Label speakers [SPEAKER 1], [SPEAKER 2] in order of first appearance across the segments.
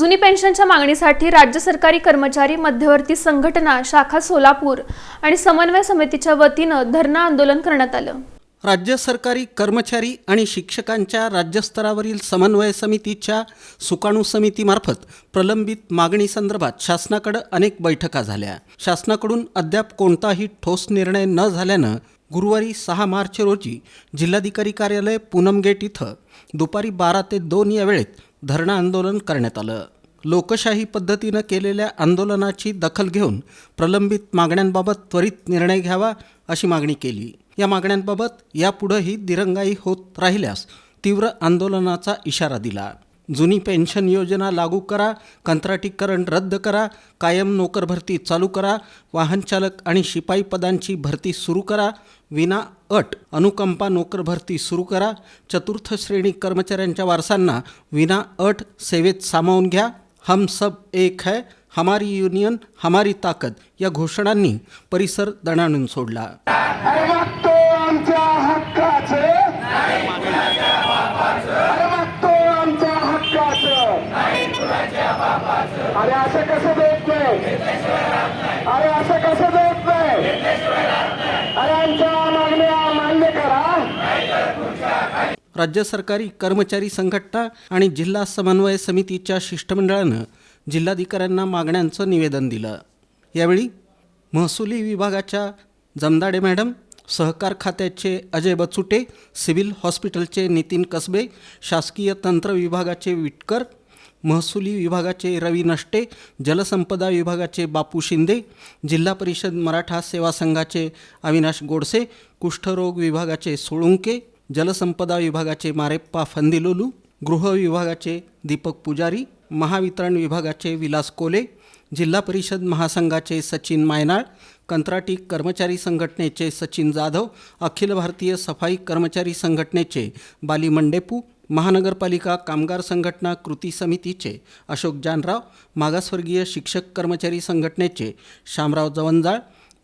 [SPEAKER 1] जुनी पेन्शनच्या मागणीसाठी राज्य सरकारी कर्मचारी मध्यवर्ती संघटना शाखा सोलापूर आणि समन्वय समितीच्या वतीनं धरणं आंदोलन करण्यात आलं.
[SPEAKER 2] राज्य सरकारी कर्मचारी आणि शिक्षकांच्या राज्यस्तरावरील समन्वय समितीच्या सुकाणू समितीमार्फत प्रलंबित मागणीसंदर्भात शासनाकडे अनेक बैठका झाल्या. शासनाकडून अद्याप कोणताही ठोस निर्णय न झाल्यानं गुरुवारी सहा मार्च रोजी जिल्हाधिकारी कार्यालय पूनम गेट इथं दुपारी बारा ते दोन या वेळेत धरणं आंदोलन करण्यात आलं. लोकशाही पद्धतीनं केलेल्या आंदोलनाची दखल घेऊन प्रलंबित मागण्यांबाबत त्वरित निर्णय घ्यावा अशी मागणी केली. या मागण्यांबाबत यापुढंही दिरंगाई होत राहिल्यास तीव्र आंदोलनाचा इशारा दिला. जुनी पेन्शन योजना लागू करा कंत्राटीकरण रद्द करा कायम नोकर भरती चालू करा वाहनचालक आणि शिपाई पदांची भरती सुरू करा विना अट अनुकंपा नोकर भरती सुरू करा चतुर्थ श्रेणी कर्मचाऱ्यांच्या वारसांना विना अट सेवेत सामावून घ्या हम सब एक है हमारी युनियन हमारी ताकद या घोषणांनी परिसर दणाणून सोडला.
[SPEAKER 3] अरे असं कसं देत नाही? अरे असं कसं देत नाही? अरे आमच्या मागण्या मान्य करा.
[SPEAKER 2] राज्य सरकारी कर्मचारी संघटना आणि जिल्हा समन्वय समितीच्या शिष्टमंडळानं जिल्हाधिकाऱ्यांना मागण्यांचं निवेदन दिलं. यावेळी महसुली विभागाच्या जमदाडे मॅडम सहकार खात्याचे अजय बचुटे सिव्हिल हॉस्पिटलचे नितीन कसबे शासकीय तंत्र विभागाचे विटकर महसुली विभागाचे रवी नष्टे जलसंपदा विभागाचे बापू शिंदे जिल्हा परिषद मराठा सेवा संघाचे अविनाश गोडसे कुष्ठरोग विभागाचे सोळुंके जलसंपदा विभागाचे मारेप्पा फंदिलोलू गृह विभागाचे दीपक पुजारी महावितरण विभागाचे विलास कोले जिल्हा परिषद महासंघाचे सचिन मायनाळ कंत्राटी कर्मचारी संघटनेचे सचिन जाधव अखिल भारतीय सफाई कर्मचारी संघटनेचे बाली मंडेपू महानगरपालिका कामगार संघटना कृती समितीचे अशोक जानराव मागासवर्गीय शिक्षक कर्मचारी संघटनेचे शामराव जवंजाळ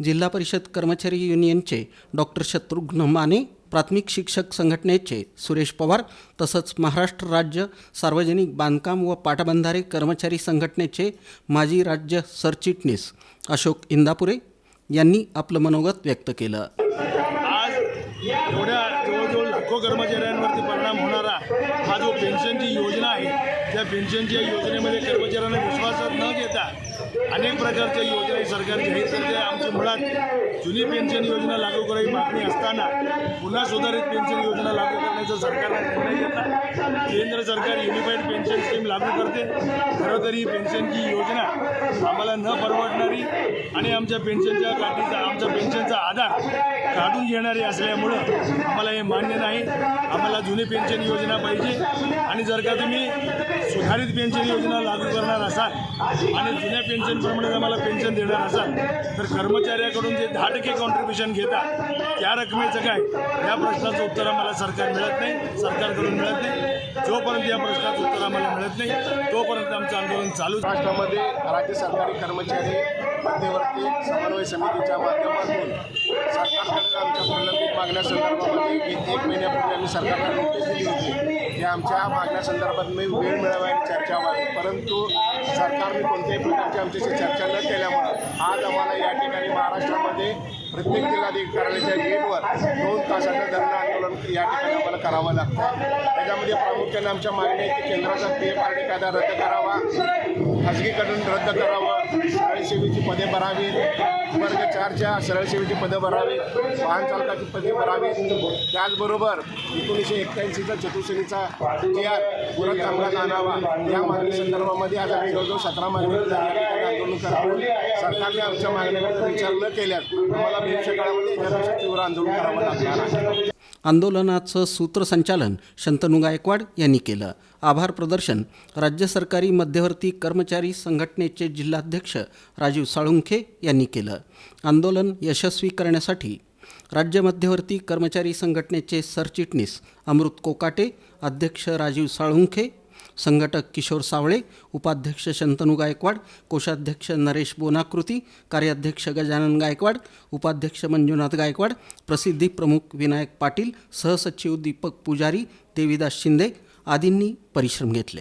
[SPEAKER 2] जिल्हा परिषद कर्मचारी युनियनचे डॉक्टर शत्रुघ्न माने प्राथमिक शिक्षक संघटनेचे सुरेश पवार तसंच महाराष्ट्र राज्य सार्वजनिक बांधकाम व पाटबंधारे कर्मचारी संघटनेचे माजी राज्य सरचिटणीस अशोक इंदापुरे यांनी आपलं मनोगत व्यक्त केलं.
[SPEAKER 4] लाखो कर्मचाऱ्यांवरती परिणाम होणारा हा जो पेन्शनची योजना आहे त्या पेन्शनच्या योजनेमध्ये कर्मचाऱ्यांना विश्वासात न घेता अनेक प्रकारच्या योजना सरकार जाहीर करते. आमची मुळात जुनी पेन्शन योजना लागू करावी मागणी असताना पुन्हा सुधारित पेन्शन योजना लागू करण्याचा सरकारने निर्णय घेतला. केंद्र सरकार युनिफाईड पेन्शन स्कीम लागू करते. खरं तर ही पेन्शनची योजना आम्हाला न परवडणारी आणि आमच्या पेन्शनच्या काठीचा आमच्या पेन्शनचा आधार काढून घेणारी असल्यामुळं आम्हाला हे मान्य नाही. आम्हाला जुनी पेन्शन योजना पाहिजे. आणि जर का तुम्ही सुधारित पेन्शन योजना लागू करणार असाल आणि जुन्या पेन्शनप्रमाणे आम्हाला पेन्शन देणार असाल तर कर्मचाऱ्याकडून जे दहा टक्के कॉन्ट्रीब्युशन घेतात त्या रकमेचं काय? या प्रश्नाचं उत्तर आम्हाला सरकार मिळत नाही. सरकारकडून मिळत नाही. जोपर्यंत या प्रश्नाचं उत्तर आम्हाला मिळत नाही तोपर्यंत आमचं आंदोलन चालूच
[SPEAKER 5] राष्ट्रामध्ये राज्य सरकारी कर्मचारी मध्यवर्ती समितीच्या माध्यमातून सरकारकडे आमच्या प्रलंबित मागण्यासंदर्भामध्ये एक एक महिन्यापूर्वी आम्ही सरकारला नोटीस दिली होती. की आमच्या मागण्यासंदर्भात मी वेळ मिळावा आणि चर्चा व्हावी. परंतु सरकारने कोणत्याही प्रकारची आमच्याशी चर्चा न केल्यामुळं आज आम्हाला या ठिकाणी महाराष्ट्रामध्ये प्रत्येक जिल्हाधिकाऱ्याच्या गेटवर दोन तासाचं धरणं आंदोलन या ठिकाणी आम्हाला करावं लागतं. त्याच्यामध्ये प्रामुख्याने आमच्या मागण्या आहेत की केंद्राचा पी एफ आर डी कायदा रद्द करावा. खाजगीकरण रद्द करावं. सरळसेवेची पदे भरावीत. वर्ग चारच्या सरळसेवेची पदं भरावीत. वाहन चालकाची पदे भरावीत. त्याचबरोबर एकोणीसशे एक्क्याऐंशीचा चतुर्श्रेणीचा जी आर परत अंमलात आणावा. या मागणी संदर्भामध्ये आज आम्ही जवळजवळ सतरा मागणी आंदोलन करावं सरकारने आमच्या मागण्याकडे विचार न केल्यास आम्हाला भविष्यकाळामध्ये तीव्र आंदोलन करावं लागणार आहे.
[SPEAKER 2] आंदोलनाचं सूत्रसंचालन शंतनू गायकवाड यांनी केलं. आभार प्रदर्शन राज्य सरकारी मध्यवर्ती कर्मचारी संघटनेचे जिल्हाध्यक्ष राजीव साळुंखे यांनी केलं. आंदोलन यशस्वी करण्यासाठी राज्य मध्यवर्ती कर्मचारी संघटनेचे सरचिटणीस अमृत कोकाटे अध्यक्ष राजीव साळुंखे संघटक किशोर सावळे उपाध्यक्ष शंतनू गायकवाड कोषाध्यक्ष नरेश बोनाकृती कार्याध्यक्ष गजानन गायकवाड उपाध्यक्ष मंजुनाथ गायकवाड प्रसिद्धी प्रमुख विनायक पाटील सहसचिव दीपक पुजारी देविदास शिंदे आदींनी परिश्रम घेतले.